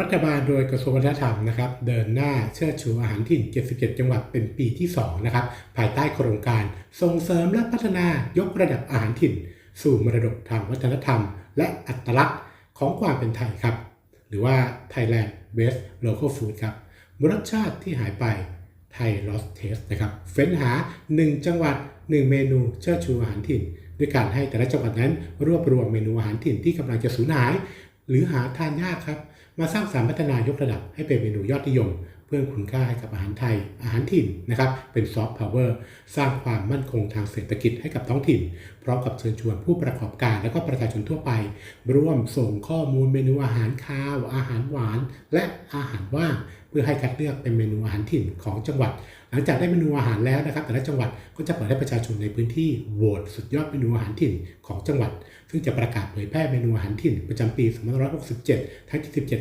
รัฐบาลโดยกระทรวงวัฒนธรรมนะครับเดินหน้าเชิดชูอาหารถิ่น 77 จังหวัดเป็นปีที่ 2 นะครับ ภายใต้โครงการส่งเสริมและพัฒนายกระดับอาหารถิ่น สู่มรดกทางวัฒนธรรม และอัตลักษณ์ของความเป็นไทยครับ หรือว่า Thailand Best Local Food ครับรสชาติที่หายไปไทย Lost Taste นะครับเฟ้นหา 1 จังหวัด 1 เมนูเชิดชูอาหารถิ่น ด้วยการให้แต่ละจังหวัดนั้นรวบรวมเมนูอาหารถิ่นที่กำลังจะสูญหาย หรือหาทานยากครับ มาสร้างสารรค์พัฒนายกระดับให้เป็นเมนูยอดนิยม พิ่มคุณค่าให้กับอาหารไทย อาหารถิ่นนะครับ เป็นซอฟต์พาวเวอร์สร้างความมั่นคงทางเศรษฐกิจให้กับท้องถิ่น พร้อมกับเชิญชวนผู้ประกอบการและก็ประชาชนทั่วไป ร่วมส่งข้อมูลเมนูอาหารคาว อาหารหวาน และอาหารว่างเพื่อให้คัดเลือกเป็นเมนูอาหารถิ่นของจังหวัด หลังจากได้เมนูอาหารแล้วนะครับแต่ละจังหวัดก็จะเปิดให้ประชาชนในพื้นที่โหวตสุดยอดเมนูอาหารถิ่นของจังหวัด ซึ่งจะประกาศเผยแพร่เมนูอาหารถิ่นประจำปี 2567 ทั้ง77